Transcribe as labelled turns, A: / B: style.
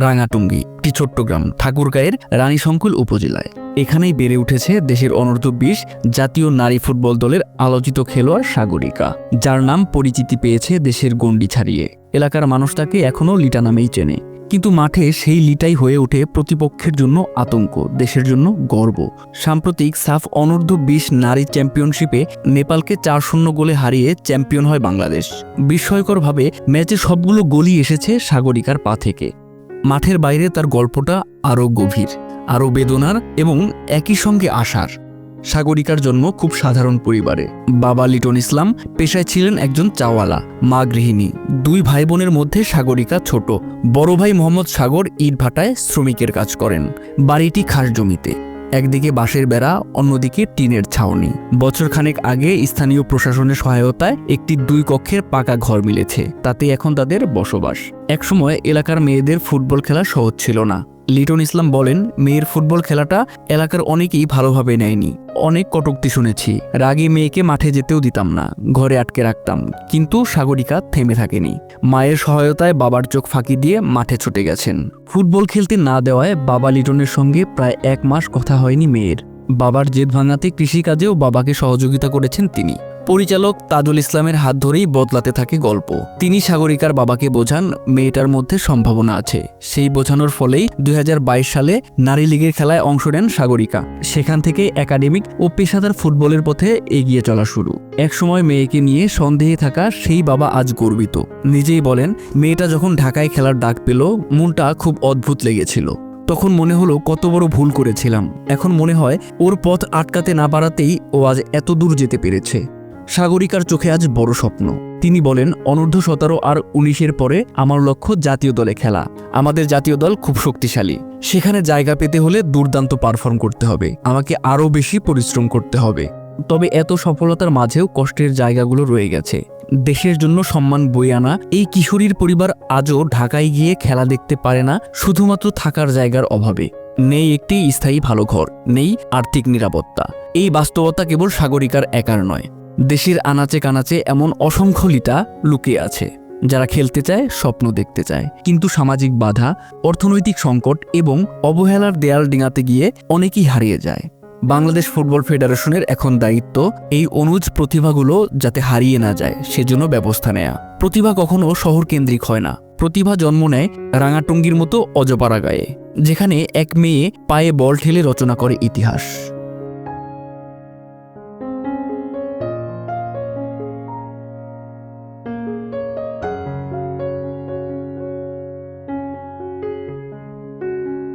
A: রাঙাটুঙ্গি, একটি ছোট্ট গ্রাম, ঠাকুরগাঁয়ের রানীশঙ্কুল উপজেলায়। এখানেই বেড়ে উঠেছে দেশের অনূর্ধ্ব বিশ জাতীয় নারী ফুটবল দলের আলোচিত খেলোয়াড় সাগরিকা, যার নাম পরিচিতি পেয়েছে দেশের গণ্ডি ছাড়িয়ে। এলাকার মানুষ তাকে এখনও লিটা নামেই চেনে। কিন্তু মাঠে সেই লিটাই হয়ে ওঠে প্রতিপক্ষের জন্য আতঙ্ক, দেশের জন্য গর্ব। সাম্প্রতিক সাফ অনূর্ধ্ব বিশ নারী চ্যাম্পিয়নশিপে নেপালকে চার শূন্য গোলে হারিয়ে চ্যাম্পিয়ন হয় বাংলাদেশ। বিস্ময়করভাবে ম্যাচে সবগুলো গোলই এসেছে সাগরিকার পা থেকে। মাঠের বাইরে তার গল্পটা আরও গভীর, আরও বেদনার এবং একই সঙ্গে আশার। সাগরিকার জন্ম খুব সাধারণ পরিবারে। বাবা লিটন ইসলাম পেশায় ছিলেন একজন চাওয়ালা, মা গৃহিণী। দুই ভাই বোনের মধ্যে সাগরিকা ছোট। বড় ভাই মোহাম্মদ সাগর ইটভাটায় শ্রমিকের কাজ করেন। বাড়িটি খাস জমিতে। একদিকে বাঁশের বেড়া, অন্যদিকে টিনের ছাউনি। বছরখানেক আগে স্থানীয় প্রশাসনের সহায়তায় একটি দুই কক্ষের পাকা ঘর মিলেছে, তাতে এখন তাদের বসবাস। একসময় এলাকার মেয়েদের ফুটবল খেলা সহজ ছিল না। লিটন ইসলাম বলেন, মেয়ের ফুটবল খেলাটা এলাকার অনেকেই ভালোভাবে নেয়নি। অনেক কটুক্তি শুনেছি, রাগে মেয়েকে মাঠে যেতেও দিতাম না, ঘরে আটকে রাখতাম, কিন্তু সাগরিকা থেমে থাকেনি। মায়ের সহায়তায় বাবার চোখ ফাঁকি দিয়ে মাঠে ছুটে গেছেন। ফুটবল খেলতে না দেওয়ায় বাবা লিটনের সঙ্গে প্রায় এক মাস কথা হয়নি মেয়ের। বাবার জেদ ভাঙাতে কৃষিকাজেও বাবাকে সহযোগিতা করেছেন তিনি। পরিচালক তাজুল ইসলামের হাত ধরেই বদলাতে থাকে গল্প। তিনি সাগরিকার বাবাকে বোঝান, মেয়েটার মধ্যে সম্ভাবনা আছে। সেই বোঝানোর ফলেই দুই হাজার বাইশ সালে নারী লীগের খেলায় অংশ নেন সাগরিকা। সেখান থেকে একাডেমিক ও পেশাদার ফুটবলের পথে এগিয়ে চলা শুরু। একসময় মেয়েকে নিয়ে সন্দেহে থাকা সেই বাবা আজ গর্বিত। নিজেই বলেন, মেয়েটা যখন ঢাকায় খেলার ডাক পেল, মনটা খুব অদ্ভুত লেগেছিল। তখন মনে হলো কত বড় ভুল করেছিলাম। এখন মনে হয়, ওর পথ আটকাতে না পারাতেই ও আজ এত দূর যেতে পেরেছে। সাগরিকার চোখে আজ বড় স্বপ্ন। তিনি বলেন, অনূর্ধ্ব সতেরো আর উনিশের পরে আমার লক্ষ্য জাতীয় দলে খেলা। আমাদের জাতীয় দল খুব শক্তিশালী। সেখানে জায়গা পেতে হলে দুর্দান্ত পারফর্ম করতে হবে। আমাকে আরও বেশি পরিশ্রম করতে হবে। তবে এত সফলতার মাঝেও কষ্টের জায়গাগুলো রয়ে গেছে। দেশের জন্য সম্মান বই আনা এই কিশোরীর পরিবার আজও ঢাকায় গিয়ে খেলা দেখতে পারে না, শুধুমাত্র থাকার জায়গার অভাবে। নেই একটি স্থায়ী ভালো ঘর, নেই আর্থিক নিরাপত্তা। এই বাস্তবতা কেবল সাগরিকার একার নয়। দেশের আনাচে কানাচে এমন অসংখ্য লিটা লুকিয়ে আছে, যারা খেলতে চায়, স্বপ্ন দেখতে চায়। কিন্তু সামাজিক বাধা, অর্থনৈতিক সংকট এবং অবহেলার দেয়াল ডিঙাতে গিয়ে অনেকেই হারিয়ে যায়। বাংলাদেশ ফুটবল ফেডারেশনের এখন দায়িত্ব এই অনুজ প্রতিভাগুলো যাতে হারিয়ে না যায়, সেজন্য ব্যবস্থা নেয়া। প্রতিভা কখনো শহর কেন্দ্রিক হয় না। প্রতিভা জন্ম নেয় রাঙাটুঙ্গির মতো অজপাড়া গায়ে, যেখানে এক মেয়ে পায়ে বল ঠেলে রচনা করে ইতিহাস।